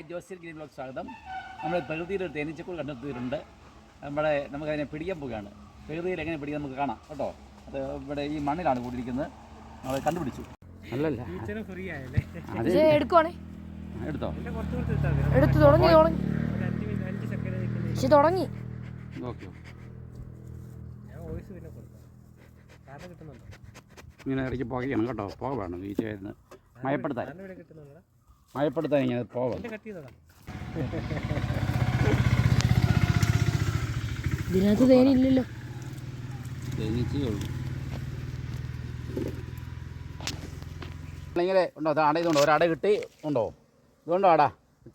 Hi ജോസിൽ green block സ്വാഗതം. നമ്മൾ പ്രകൃതിയിൽ ഒരു തേനീച്ചക്കൂട് കണ്ടെത്തിയിട്ടുണ്ട്. നമ്മുടെ നമുക്കതിനെ പിടിക്കാൻ പോവുകയാണ്. പ്രകൃതിയിൽ എങ്ങനെ പിടിക്കാൻ നമുക്ക് കാണാം. കേട്ടോ? അത് ഇവിടെ ഈ മണ്ണിലാണ് കൂടിയിരിക്കുന്നത്. നമ്മൾ കണ്ടുപിടിച്ചു. അല്ലല്ല. എടുത്തോ? എടുത്തു കുറച്ച് കുറച്ച് എടുത്ത് തുടങ്ങി തുടങ്ങി. അഞ്ച് മിനിറ്റ് അഞ്ച് സെക്കൻഡ് നിൽക്കുന്നത് പക്ഷെ തുടങ്ങി. ഓക്കെ ഇങ്ങനെ ഇടയ്ക്ക് പുകയാണ് കേട്ടോ. പുക വേണം ഈ ചേരുന്ന് മയപ്പെടുത്താൻ. കിട്ടുന്നുണ്ടോ? മയപ്പെടുത്താൻ ഇങ്ങനെ പോവാം. ഇതിനകത്ത് തേനില്ലല്ലോ ഉള്ളൂ ഇങ്ങനെ ഉണ്ടോ? അത് അട ഇതുണ്ടോ? ഒരട കിട്ടി ഉണ്ടോ? ഇതുകൊണ്ടോ അട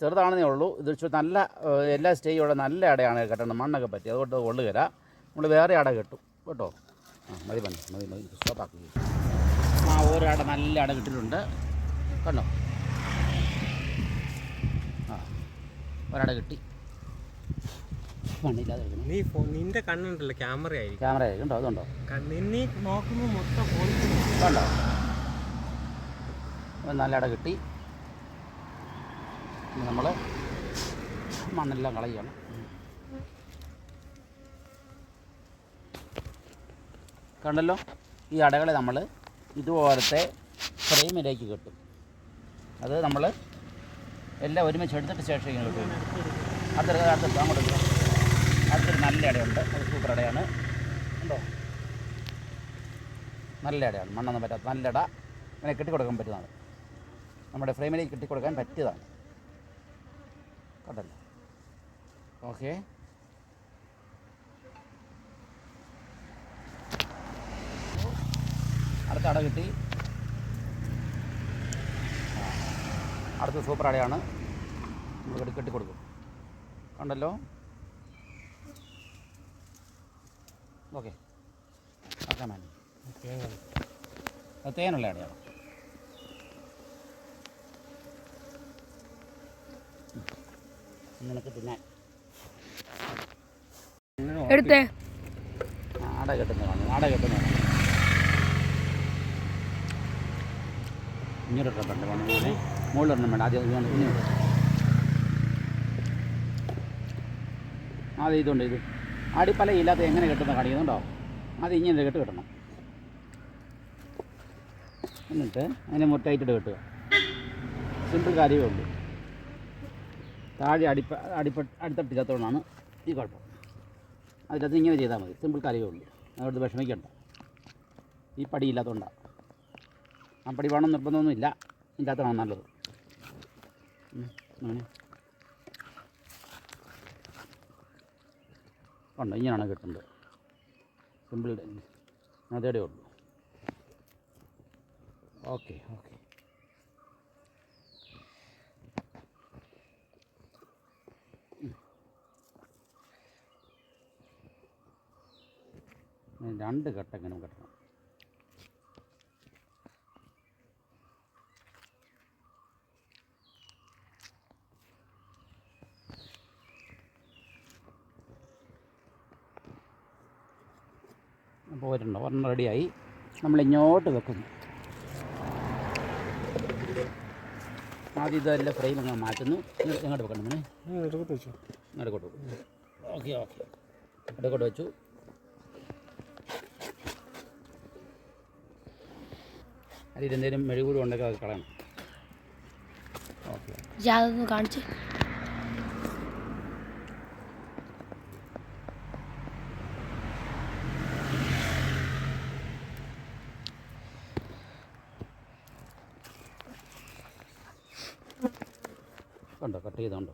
ചെറുതാണെന്നേ ഉള്ളൂ. ഇത് നല്ല എല്ലാ സ്റ്റേജോടെ നല്ല അടയാണ് കെട്ടണം. മണ്ണൊക്കെ പറ്റി. അതുകൊണ്ട് കൊള്ളുകയില്ല നമ്മൾ വേറെ അട കെട്ടും. കേട്ടോ? ആ മതി മതി മതി മതി. സ്റ്റോപ്പാക്കി ആ ഓരോ അട നല്ല അട കിട്ടിയിട്ടുണ്ട് കണ്ടോ ആ ഒരട കിട്ടി. മണ്ണില്ലാതെ നീ ഫോ നിന്റെ കണ്ണുണ്ടല്ലോ ക്യാമറ ആയിരിക്കും. ക്യാമറ ആയിരിക്കും അതുണ്ടോ? നിന്നെ നോക്കുമ്പോൾ മൊത്തം ഫോൺ കണ്ടോ? അപ്പോൾ നല്ല അട കിട്ടി നമ്മൾ മണ്ണെല്ലാം കളയുകയാണ്. കണ്ടല്ലോ? ഈ അടകളെ നമ്മൾ ഇതുപോലത്തെ ഫ്രെയിമിലേക്ക് കെട്ടും. അത് നമ്മൾ എല്ലാം ഒരുമിച്ച് എടുത്തിട്ട് ശേഷം ഇങ്ങോട്ട് കിട്ടും അടുത്തൊരു അടുത്തെടുത്ത് അങ്ങോട്ട് അടുത്തൊരു നല്ല ഇടയുണ്ട്. സൂപ്പർ ഇടയാണ്. ഉണ്ടോ? നല്ല ഇടയാണ്. മണ്ണൊന്നും പറ്റാത്ത നല്ല ഇട. ഇങ്ങനെ കെട്ടിക്കൊടുക്കാൻ പറ്റുന്നതാണ്. നമ്മുടെ ഫ്രെയിമിലേക്ക് കെട്ടിക്കൊടുക്കാൻ പറ്റിയതാണ്. കണ്ടല്ലോ? ഓക്കെ. അടുത്ത അട കിട്ടി. അടുത്ത സൂപ്പർ അടയാണ് നമ്മൾ കെട്ടി കൊടുക്കും കണ്ടല്ലോ? ഓക്കെ. ഓക്കെ മാൻ തേനുള്ള അടയാണ് നിനക്ക് തിന്നാൻ എടുത്തേ. ആട കെട്ടുന്നതാണ് ആട കെട്ടുന്നതാണ് ഇങ്ങോട്ട് ഇട്ടിട്ടുണ്ട് വേണം മോനെ മുകളിലൊന്നും വേണ്ട ആദ്യം ഇതുകൊണ്ട് കുഞ്ഞു അത് ഇതുണ്ട് ഇത് അടിപ്പല ഇല്ലാത്ത എങ്ങനെ കെട്ടുന്ന കാണിക്കുന്നുണ്ടോ അത് ഇങ്ങനെ കെട്ട് കെട്ടണം. എന്നിട്ട് അതിനെ മുട്ടായിട്ടിട്ട് കെട്ടുക. സിമ്പിൾ കാര്യമേ ഉള്ളൂ താഴെ അടിപ്പ അടിപ്പ അടിത്തട്ടില്ലാത്തതുകൊണ്ടാണ് ഈ കുഴപ്പം. അതിനകത്ത് ഇങ്ങനെ ചെയ്താൽ മതി. സിമ്പിൾ കാര്യമേ ഉള്ളൂ അതുകൊണ്ട് വിഷമിക്കണ്ട. ഈ പടി ഇല്ലാത്തതുകൊണ്ടാണ് ആ പടി വേണം നിർബന്ധമൊന്നുമില്ല. ഇല്ലാത്തതാണ് നല്ലത്. ഉം, അങ്ങനെ കണ്ടോ ഇങ്ങനെയാണ് കിട്ടുന്നത് സിമ്പിൾ അതേടെ ഉള്ളൂ ഓക്കെ ഓക്കെ രണ്ട് ഘട്ടങ്ങളും കെട്ടണം അപ്പോൾ ഒരെണ്ണം ഒരെണ്ണം റെഡിയായി. നമ്മൾ ഇങ്ങോട്ട് വെക്കുന്നു. ആദ്യം ഇതെല്ലാം ഫ്രെയിം അങ്ങ് മാറ്റുന്നു. ഇങ്ങോട്ട് എങ്ങോട്ട് വെക്കണം ഇങ്ങോട്ട് കൊണ്ട് ഓക്കെ ഓക്കെ. ഇടക്കോട്ട് വെച്ചു. അതിൽ എന്തെങ്കിലും മെഴുകൂടി ഉണ്ടെങ്കിൽ അത് കളയണം. ഓക്കെ. കാണിച്ച്. കണ്ടോ? കട്ട് ചെയ്തുണ്ടോ കണ്ടോ?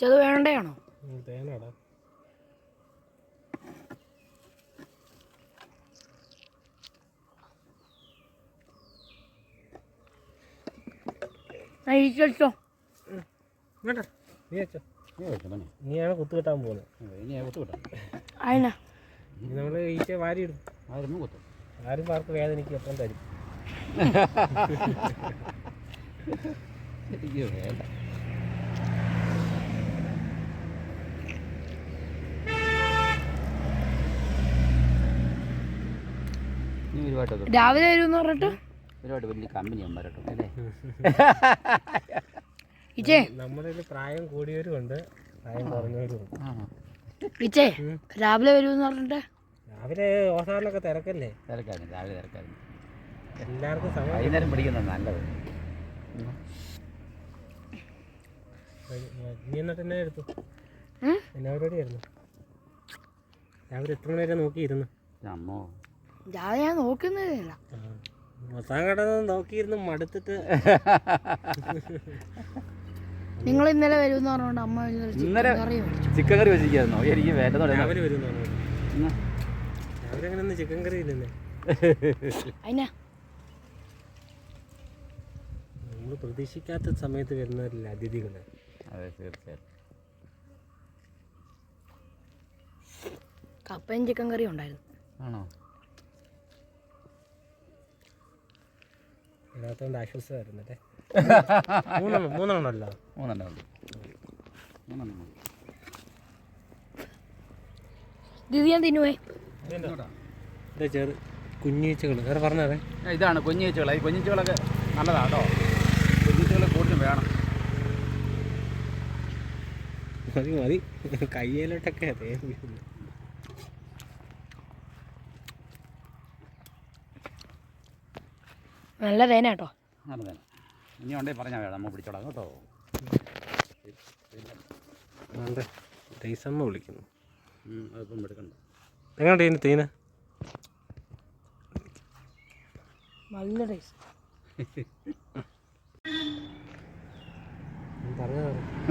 അത് വേണ്ടയാണോ? തേനാടാ വെച്ചോ നീ വെച്ചോ ഇനിയാണ് കുത്തു കെട്ടാൻ പോകുന്നത് നമ്മൾ വാരിയിടും. ആരും പാർക്ക് വേദനയ്ക്ക് എപ്പം തരും. രാവിലെ വരുമെന്ന് പറഞ്ഞിട്ട്? ഒരുപാട് വലിയ കമ്പനി അമ്മ അല്ലേ? ഇച്ചേ നമ്മളിൽ പ്രായം കൂടിയവരും ഉണ്ട് പ്രായം കുറഞ്ഞവരും ഉണ്ട് ഇച്ചേ രാവിലെ വരുമെന്ന് പറഞ്ഞിട്ട്? രാവിലെ ഓസാറിലൊക്കെ തിരക്കല്ലേ? തിരക്കായിരുന്നു രാവിലെ തിരക്കായിരുന്നു. എല്ലാവർക്കും സമയം വൈകുന്നേരം പിടിക്കുന്നത് നല്ലത്. നീ എന്നിട്ട് എന്നെ എടുത്തു? എന്നാ പരിപാടിയായിരുന്നു രാവിലെ എത്ര മണി വരെ നോക്കിയിരുന്നു? അമ്മോ. രാവിലെ ഞാൻ നോക്കുന്നില്ല മൊത്തം കടന്ന് നോക്കിയിരുന്നു മടുത്തിട്ട്. നിങ്ങൾ ഇന്നലെ വരുമെന്ന് പറഞ്ഞോണ്ട് അമ്മ ഇന്നലെ ചിക്കൻ ഇന്നലെ കറി മേടിച്ചു. ചിക്കൻ കറി വെച്ചിരിക്കുന്നു എനിക്ക് വേറെ രാവിലെ വരും രാവിലെ അങ്ങനെ ഒന്ന് ചിക്കൻ കറി ഇല്ലെന്നേ. അതിനാ നമ്മൾ പ്രതീക്ഷിക്കാത്ത സമയത്ത് വരുന്നവരില്ല അതിഥികൾ അതെ തീർച്ചയായിട്ടും. കപ്പയും ചിക്കൻ കറിയും ഉണ്ടായിരുന്നു. ആണോ? ആശ്വാസമായിരുന്നു അല്ലേ മൂന്നെണ്ണം മൂന്നെണ്ണം അല്ല മൂന്നെണ്ണം ഉണ്ട് മൂന്നെണ്ണം ഞാൻ തിന്നുവേ? ചെറു കുഞ്ഞീച്ചകൾ വേറെ പറഞ്ഞതേ ഇതാണ് കുഞ്ഞീച്ചകൾ ഈ കുഞ്ഞീച്ചകളൊക്കെ നല്ലതാട്ടോ. കേട്ടോ കുഞ്ഞീച്ചകൾ കൂടുതലും വേണം. മതി മതി. കയ്യിലോട്ടൊക്കെ അതേ നല്ല തേന കേട്ടോ നല്ലതാണ് ഇനി ഉണ്ടെങ്കിൽ പറഞ്ഞാൽ വേണം. നമ്മൾ പിടിച്ചോളാം കേട്ടോ. അതെ ടൈസമ്മ വിളിക്കുന്നു. അതിപ്പം എടുക്കണ്ട. എങ്ങനെ ഇതിന് തീന നല്ല ടേസ്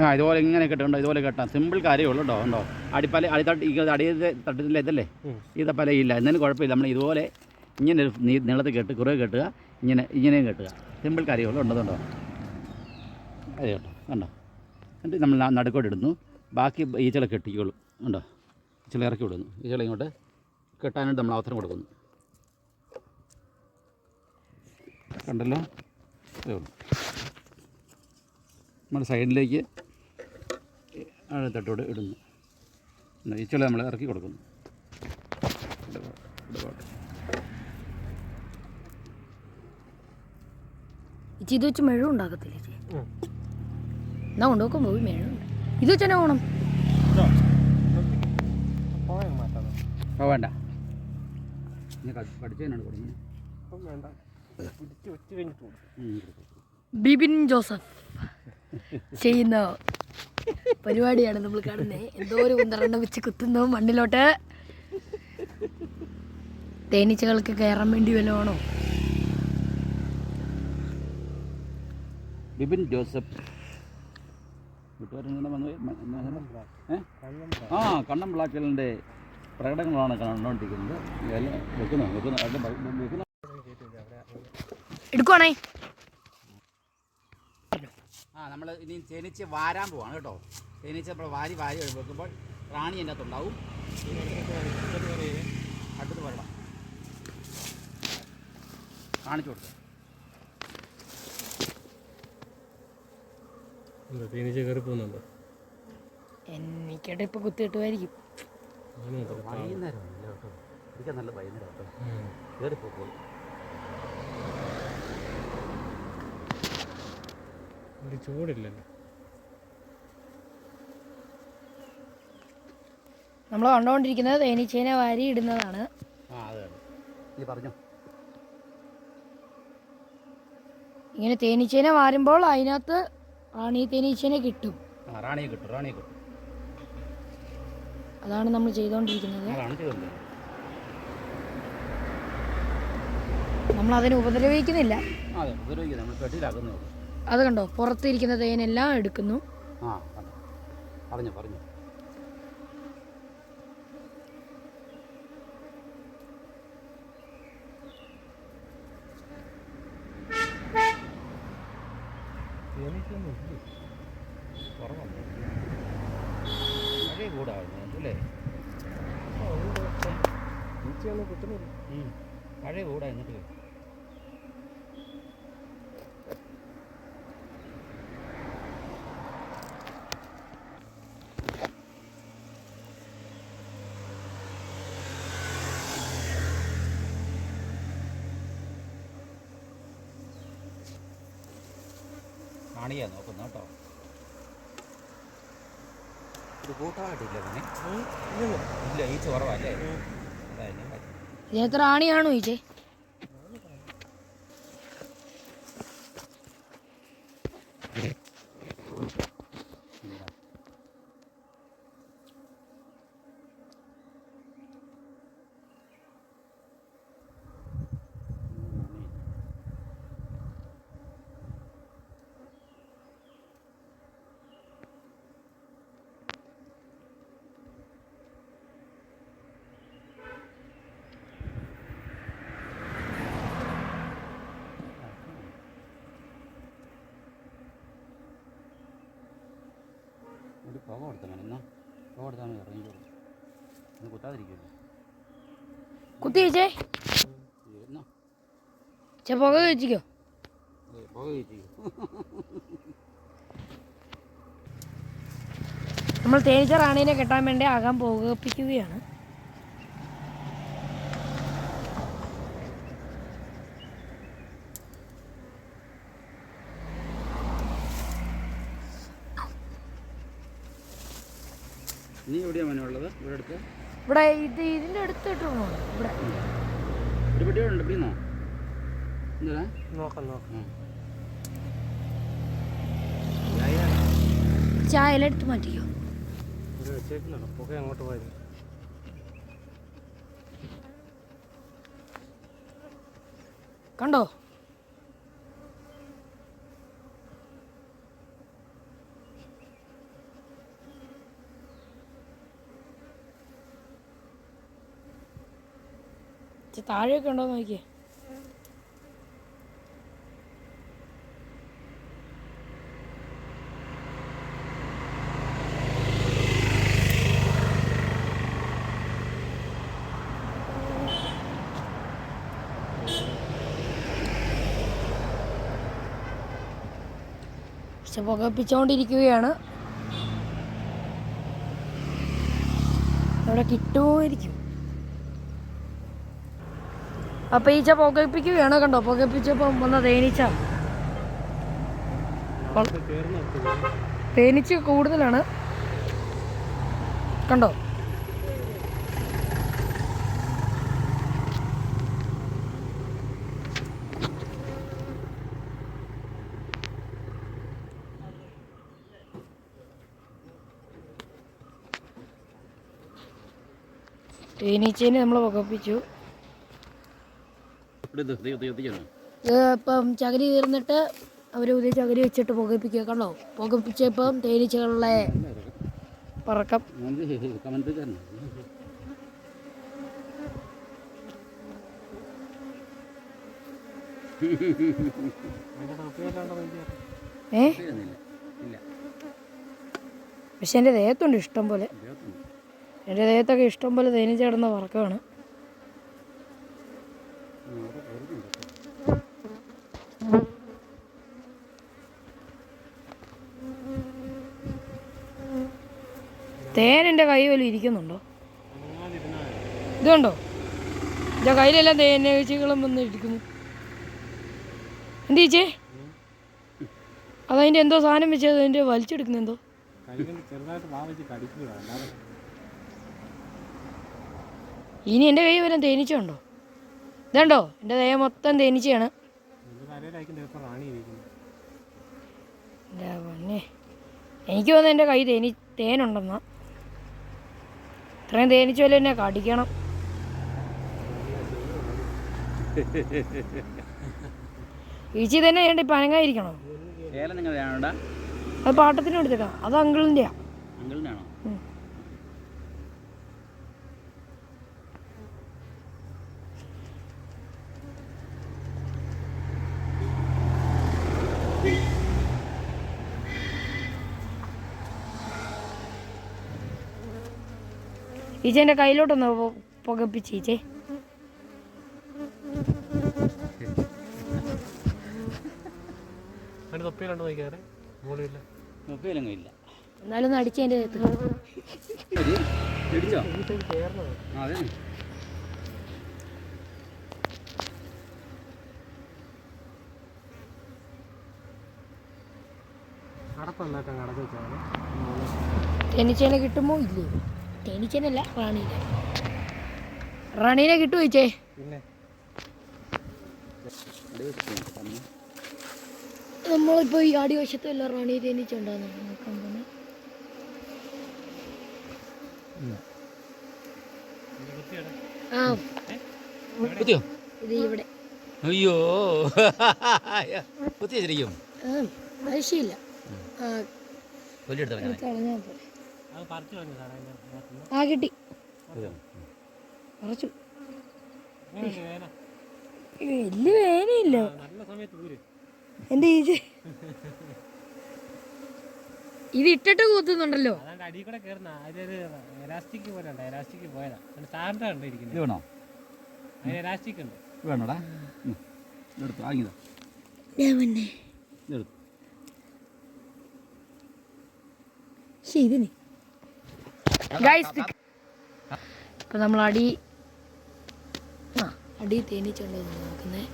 ആ ഇതുപോലെ ഇങ്ങനെ കെട്ടുണ്ടോ? ഇതുപോലെ കെട്ടാം. സിമ്പിൾ കാര്യമേ ഉള്ളൂ കേട്ടോ. ഉണ്ടോ അടിപ്പല അടിത്തട്ട് അടിയത്തെ തട്ടത്തില്ല ഇതല്ലേ? ഇതപ്പല ഇല്ല എന്നാലും കുഴപ്പമില്ല. നമ്മൾ ഇതുപോലെ ഇങ്ങനെ ഒരു നീ നീളത്തിൽ കെട്ട് കുറേ കെട്ടുക ഇങ്ങനെ ഇങ്ങനെയും കെട്ടുക. സിമ്പിൾ കാര്യമുള്ളൂ ഉണ്ടതുണ്ടോ അതെ കേട്ടോ കണ്ടോ എന്നിട്ട് നമ്മൾ നടുക്കോട്ട് ഇടുന്നു. ബാക്കി ഈച്ചള കെട്ടിക്കോളും. ഉണ്ടോ? ഈച്ചള ഇറക്കി വിടുന്നു. ഈച്ചള ഇങ്ങോട്ട് കെട്ടാനായിട്ട് നമ്മൾ അവസരം കൊടുക്കുന്നു. കണ്ടല്ലോ? നമ്മൾ സൈഡിലേക്ക് തട്ടോട് ഇടുന്നു. ഈച്ചള നമ്മൾ ഇറക്കി കൊടുക്കുന്നു. ഇവിടെ ഇച്ചി ഇത് വെച്ച് മെഴും ഉണ്ടാക്കത്തില്ല ചേച്ചി ഉം. എന്നാ കൊണ്ടുപോക്കും പോയി മെഴുണ്ട് ഇത്. വെച്ച് തന്നെ പോകണം ഓ വേണ്ട. ബിബിൻ ജോസഫ് ചെയ്യുന്ന പരിപാടിയാണ് നമ്മൾ കാണുന്നത് എന്തോ ഒരു കുന്തറണ്ണം വെച്ച് കുത്തുന്നു മണ്ണിലോട്ട്. തേനീച്ചകൾക്ക് കയറാൻ വേണ്ടി വല്ലതാണോ ബിപിൻ ജോസഫ്. വീട്ടുകാരൻ വന്നു ആ കണ്ണം ബ്ലാക്കലിന്റെ പ്രകടനങ്ങളാണ് കണ്ടുകൊണ്ടിരിക്കുന്നത്. വെക്കുന്നു വെക്കുന്നു വെക്കുന്നു. എടുക്കുവാണേ. ആ നമ്മൾ ഇനി തേനീച്ച വാരാൻ പോവാണ് കേട്ടോ. തേനീച്ച നമ്മൾ വാരി വാരി വെക്കുമ്പോൾ റാണി എന്റെ അകത്തുണ്ടാവും അടുത്ത് വരണം. കാണിച്ചു കൊടുത്തു. തേനീച്ച കയറി പോകുന്നുണ്ടോ? എനിക്കടെ ഇപ്പൊ കുത്തിയിട്ടുമായിരിക്കും വൈകുന്നേരം കേട്ടോ. ഇരിക്കാൻ നല്ല വൈകുന്നേരം കേട്ടോ. കയറി പോകും ഒരു ചൂടില്ലല്ലോ. നമ്മൾ കണ്ടുകൊണ്ടിരിക്കുന്നത് തേനീച്ചേനെ വാരി ഇടുന്നതാണ്. പറഞ്ഞോ. ഇങ്ങനെ തേനീച്ചേനെ വാരുമ്പോൾ അതിനകത്ത് റാണി തേനീച്ചനെ കിട്ടും. ആ റാണിയെ കിട്ടും റാണിയെ കിട്ടും. അതാണ് നമ്മൾ ചെയ്തുകൊണ്ടിരിക്കുന്നത് അതാണ് നമ്മൾ അതിനെ ഉപദ്രവിക്കുന്നില്ല. അതെ ഉപദ്രവിക്കുന്നത് നമ്മൾ അത് കണ്ടോ? പുറത്തിരിക്കുന്ന തേനെല്ലാം എടുക്കുന്നു. ആ പറഞ്ഞു പറഞ്ഞോ. പറഞ്ഞു കുറവുണ്ട് മഴ കൂടാവുന്നു അല്ലേ ഈച്ചയൊന്നും കിട്ടുന്നില്ല. മഴ കൂടാ എന്നിട്ട് ആണിയാ നോക്കുന്നു കേട്ടോ. ഇത് കൂട്ടമായിട്ടില്ല പിന്നെ ഇല്ല ഈ കുറവല്ലേ അതായത് ഞാൻ ആണിയാണോ ചോദിച്ചേ ഒരു പുക കൊടുത്താൽ മതി എന്നാ? പുക കൊടുത്താൽ മതി വരും ഇത് കുത്താതിരിക്കുമല്ലോ കുത്തി ചേച്ചേ. എന്നാ? ചെ പുക വെച്ചിക്കോ പുക കഴിച്ചു നമ്മൾ തേനീച്ച റാണീനെ കെട്ടാൻ വേണ്ടി ആകാൻ പുകപ്പിക്കുകയാണ് നീ എവിടെയാണ് മോനെ ഉള്ളത് ഇവിടെ അടുത്ത് ഇവിടെ ഇത് ഇതിന്റെ അടുത്തിട്ടുണ്ടോ ഇവിടെ. ഒരു പെട്ടിയോടുണ്ട് പിന്നോ എന്താ നോക്കാം നോക്കാം. ചായ എടുത്ത് മാറ്റിക്കോ. പുക അങ്ങോട്ട് പോയത്. കണ്ടോ? താഴെയൊക്കെ ഉണ്ടോ നോക്കിയേ. പുകപ്പിച്ചോണ്ടിരിക്കുകയാണ്. അവിടെ കിട്ടുമായിരിക്കും അപ്പൊ ഈച്ച പുകപ്പിക്കുകയാണ് കണ്ടോ? പുകപ്പിച്ചപ്പോൾ വന്ന തേനീച്ച. തേനീച്ച കൂടുതലാണ്. കണ്ടോ? തേനീച്ചേനെ നമ്മൾ പുകപ്പിച്ചു ഇവിടെ ഇത് തീ തീ എത്തിച്ചോ ഇത് ഇപ്പം ചകിരി തീർന്നിട്ട് അവർ പുതിയ ചകിരി വെച്ചിട്ട് പുകപ്പിക്കുക കണ്ടോ? പുകപ്പിച്ചപ്പം തേനീച്ചകളുടെ പറക്കം. ഏ? പക്ഷെ എന്റെ ദേഹത്തുണ്ട് ഇഷ്ടം പോലെ. എന്റെ ദേഹത്തൊക്കെ ഇഷ്ടം പോലെ തേനീച്ച കിടന്ന പറക്കമാണ്. തേൻ എന്റെ കൈ വല്ലതും ഇരിക്കുന്നുണ്ടോ? ഇതുണ്ടോ? എന്റെ കയ്യിലെല്ലാം തേനീച്ചകളും വന്ന് ഇരിക്കുന്നു. എന്ത് ചേച്ചേ? അതതിന്റെ എന്തോ സാധനം വെച്ചാൽ അതിന്റെ വലിച്ചെടുക്കുന്ന എന്തോ? ഇനി എന്റെ കൈ വരാൻ തേനീച്ച ഉണ്ടോ ഇതുണ്ടോ? എന്റെ തേ മൊത്തം തേനീച്ചയാണ്. എനിക്ക് തോന്നുന്നു എന്റെ കൈ തേനി തേനുണ്ടെന്നാ. ഇത്രയും തേനീച്ച വല്ല എന്നെ കടിക്കണം ഈച്ചി തന്നെ ചെയ്യണ്ട ഇപ്പം അനങ്ങായിരിക്കണം അത് പാട്ടത്തിന് എടുത്തേക്കാം അത് അങ്കിളിന്റെയാ അങ്കിളിനാണോ? ഉം. ഈച്ച എന്റെ കയ്യിലോട്ടൊന്ന് പുകപ്പിച്ച് ഈച്ചേ എന്നാലും ഒന്ന് അടിച്ച് എന്റെ ദേഹത്ത് ശരി. ഇടിച്ചോ ഈച്ചയ്ക്ക് കയറുന്നത് ആ അതെ. അടപ്പ് നന്നായിട്ട് അങ്ങ് അടച്ചു വെച്ചാൽ തേനീച്ചേനെ കിട്ടുമോ? ഇല്ലേ. തേനീച്ചേനല്ല റാണീനെ. റാണീനെ കിട്ടു ചേച്ചേ. പിന്നെ? നമ്മളിപ്പോൾ ഈ അടിവശത്തും എല്ലാം റാണി തേനീച്ച ഉണ്ടാകുന്നു നോക്കാൻ ഇവിടെ. അയ്യോ. കുത്തിയ ശരിക്കും? ആ ആവശ്യമില്ല. ആ കിട്ടി. കുറച്ചു വലിയ വേനയില്ല എന്റെ ഈ ഇത് ഇട്ടിട്ട് കൂത്തുന്നുണ്ടല്ലോ. ശരി കൂടെ അതിലൊരു എലാസ്റ്റിക് പോലെ ഉണ്ട് എലാസ്റ്റിക് പോയതാ. അതിന് സാറിന്റെ ഉണ്ട് ഇത് ഇരിക്കുന്നത് വേണോ? അതിന് എലാസ്റ്റിക് ഉണ്ട്. വേണോടാ? ഉം. ഇതെടുത്തു വാങ്ങിയതാ ഞാൻ പിന്നെ ഇതെടുത്തു പക്ഷെ ഇതിന് ഗൈസ് ഇപ്പം നമ്മൾ അടി ആ അടി തേനീച്ച ഉണ്ടോ നോക്കുന്നത്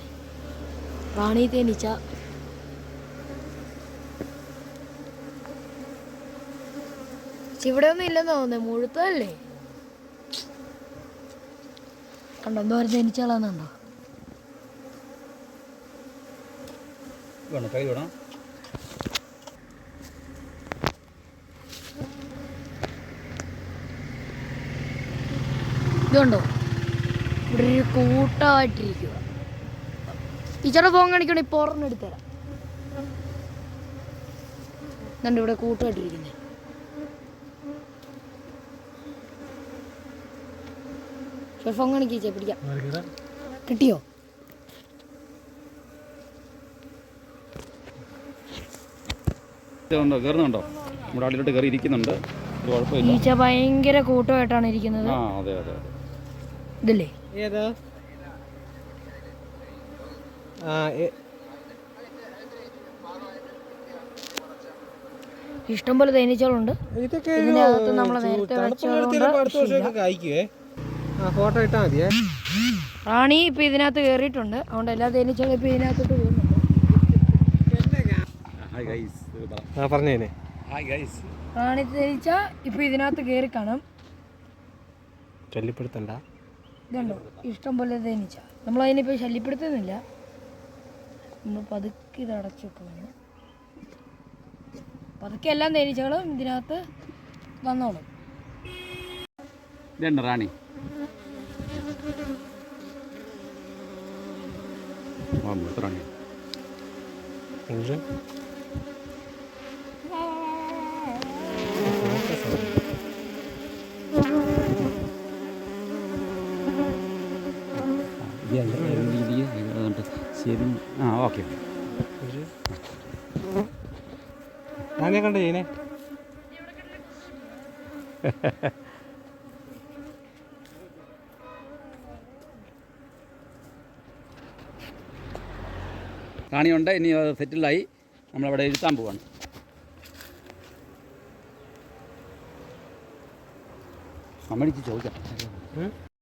റാണി തേനീച്ച. ഇവിടെ ഒന്നും ഇല്ലെന്ന് തോന്നുന്നത് മുഴുത്തല്ലേ കണ്ടോ എന്തോ തേനീച്ചകളാന്നുണ്ടോ വേണോ കൈ വേണോ ഇതുണ്ടോ? ഇവിടെ ഒരു കൂട്ടമായിട്ടിരിക്കുക ടീച്ചറുടെ ഫോൺ കാണിക്കണേ ഇപ്പോൾ ഓർമ്മ എടുത്തരാം എന്നുണ്ട് ഇവിടെ കൂട്ടമായിട്ടിരിക്കുന്നത് ഫോൺ കാണിക്കേ പിടിക്കാം. കിട്ടിയോ? ഇതുണ്ടോ? കയറുന്നുണ്ടോ? നമ്മുടെ അടിയിലോട്ട് കയറി ഇരിക്കുന്നുണ്ട് കുഴപ്പമില്ല. ഭയങ്കര കൂട്ടമായിട്ടാണ് ഇരിക്കുന്നത്. ആ അതെ അതെ അതെ. ഇതല്ലേ? ഏതാ? ആ എ- ഇഷ്ടംപോലെ തേനീച്ചകളുണ്ട്. ഇതിനകത്ത് നമ്മൾ നേരത്തെ മതിയേ. റാണി ഇപ്പൊ ഇതിനകത്ത് കയറിയിട്ടുണ്ട് അതുകൊണ്ട് എല്ലാ തേനീച്ചകളും ഇപ്പൊ ഇതിനകത്തോട്ട് പോകുന്നുണ്ട്. റാണി തേനീച്ച ഇപ്പൊ ഇതിനകത്ത് കേറി കാണാം. ചൊല്ലിപ്പെടുത്തണ്ട. ഇതുണ്ടോ? ഇഷ്ടം പോലെ തേനീച്ച. നമ്മൾ അതിനിപ്പോൾ ശല്യപ്പെടുത്തുന്നില്ല. നമ്മൾ പതുക്കെ ഇത് അടച്ചു വെക്കുകയാണ്. പതുക്കെ എല്ലാ തേനീച്ചകളും ഇതിനകത്ത് വന്നോളും. ഇതുണ്ട് റാണി? റാണി. ശരി ആ ഓക്കെ ഞാനേ കണ്ട ചെയ്യുന്നേ കാണിയുണ്ട് ഇനി അത് സെറ്റിലായി. നമ്മളവിടെ ഇരുത്താൻ പോവാണ്. അമ്മടിച്ച് ചോദിക്കാം?